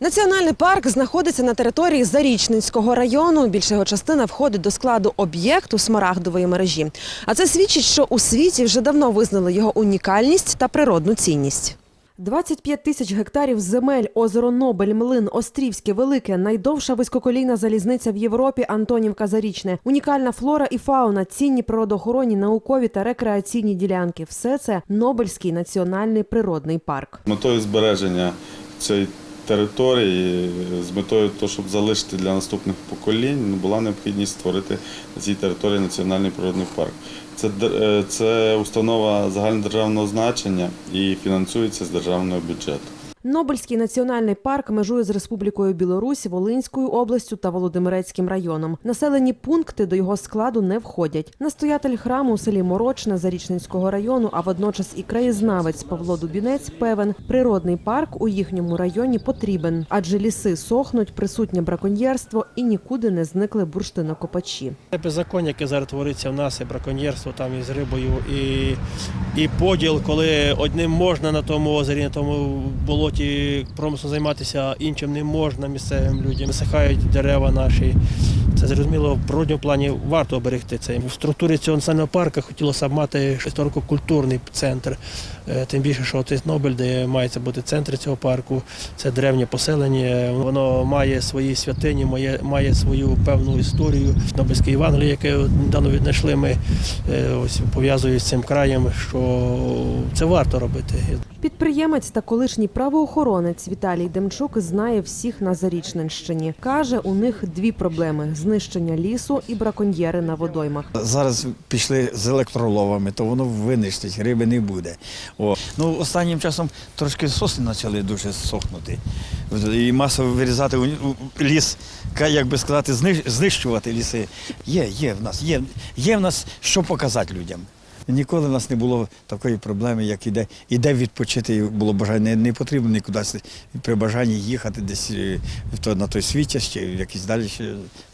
Національний парк знаходиться на території Зарічненського району. Більша його частина входить до складу об'єкту смарагдової мережі. А це свідчить, що у світі вже давно визнали його унікальність та природну цінність. 25 тисяч гектарів земель, озеро Нобель, Млин, Острівське, Велике, найдовша висококолійна залізниця в Європі Антонівка Зарічне, унікальна флора і фауна, цінні природоохоронні, наукові та рекреаційні ділянки. Все це Нобельський національний природний парк. Метою збереження цієї території, з метою того, щоб залишити для наступних поколінь, ну, була необхідність створити на цій території національний природний парк. Це, е, це установа загальнодержавного значення і фінансується з державного бюджету. Нобельський національний парк межує з Республікою Білорусь, Волинською областю та Володимирецьким районом. Населені пункти до його складу не входять. Настоятель храму у селі Морочне Зарічненського району, а водночас і краєзнавець Павло Дубінець певен, природний парк у їхньому районі потрібен, адже ліси сохнуть, присутнє браконьєрство і нікуди не зникли бурштинокопачі. Це беззаконня, яке зараз твориться в нас, і браконьєрство там із рибою, і, і поділ, коли одним можна на тому озері, на тому болоті промислом займатися, іншим не можна місцевим людям. Висихають дерева наші. Це зрозуміло, в природньому плані варто оберегти це. В структурі цього національного парку хотілося б мати історико-культурний центр. Е, Тим більше, що Нобель, де мається бути центр цього парку, це древнє поселення. Воно має свої святині, має, має свою певну історію. Нобельське Євангеліє, яке недавно віднайшли ми, е, ось пов'язує з цим краєм, що це варто робити. Підприємець та колишній правоохоронець Віталій Демчук знає всіх на Зарічненщині. Каже, у них дві проблеми: знищення лісу і браконьєри на водоймах. Зараз пішли з електроловами, то воно винищить, риби не буде. О. Ну, останнім часом трошки сосни почали дуже сохнути. І масово вирізати ліс, як би сказати, знищ- знищувати ліси. Є, є в нас, є, є в нас що показати людям. Ніколи в нас не було такої проблеми, як іде, іде відпочити, було бажання. Не, потрібно нікуди при бажанні їхати десь е, то, на той світ чи в якісь далі.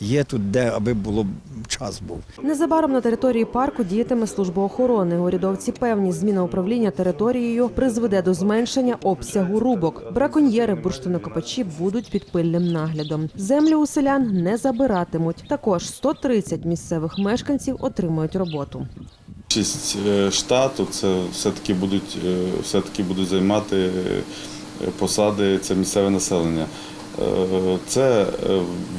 Є тут, де аби було час був. Незабаром на території парку діятиме служба охорони. Урядовці певні зміна управління територією призведе до зменшення обсягу рубок. Браконьєри, бурштинокопачі будуть під пильним наглядом. Землю у селян не забиратимуть. Також 130 місцевих мешканців отримують роботу. Більшість е, штату це все-таки будуть, е, все-таки будуть займати е, посади це місцеве населення. Це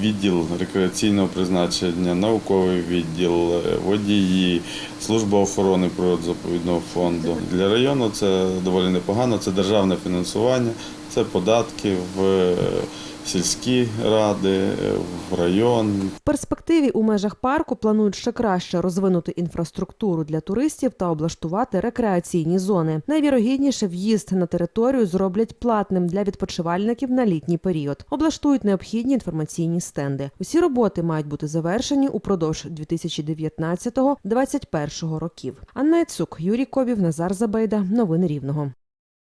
відділ рекреаційного призначення, науковий відділ, водії, служба охорони природозаповідного фонду. Для району це доволі непогано, це державне фінансування, це податки в е, сільські ради, е, в район, В перспективі у межах парку планують ще краще розвинути інфраструктуру для туристів та облаштувати рекреаційні зони. Найвірогідніше в'їзд на територію зроблять платним для відпочивальників на літній період. Облаштують необхідні інформаційні стенди. Усі роботи мають бути завершені упродовж 2019-2021 років. Анна Цук, Юрій Кобів, Назар Забейда. Новини Рівного.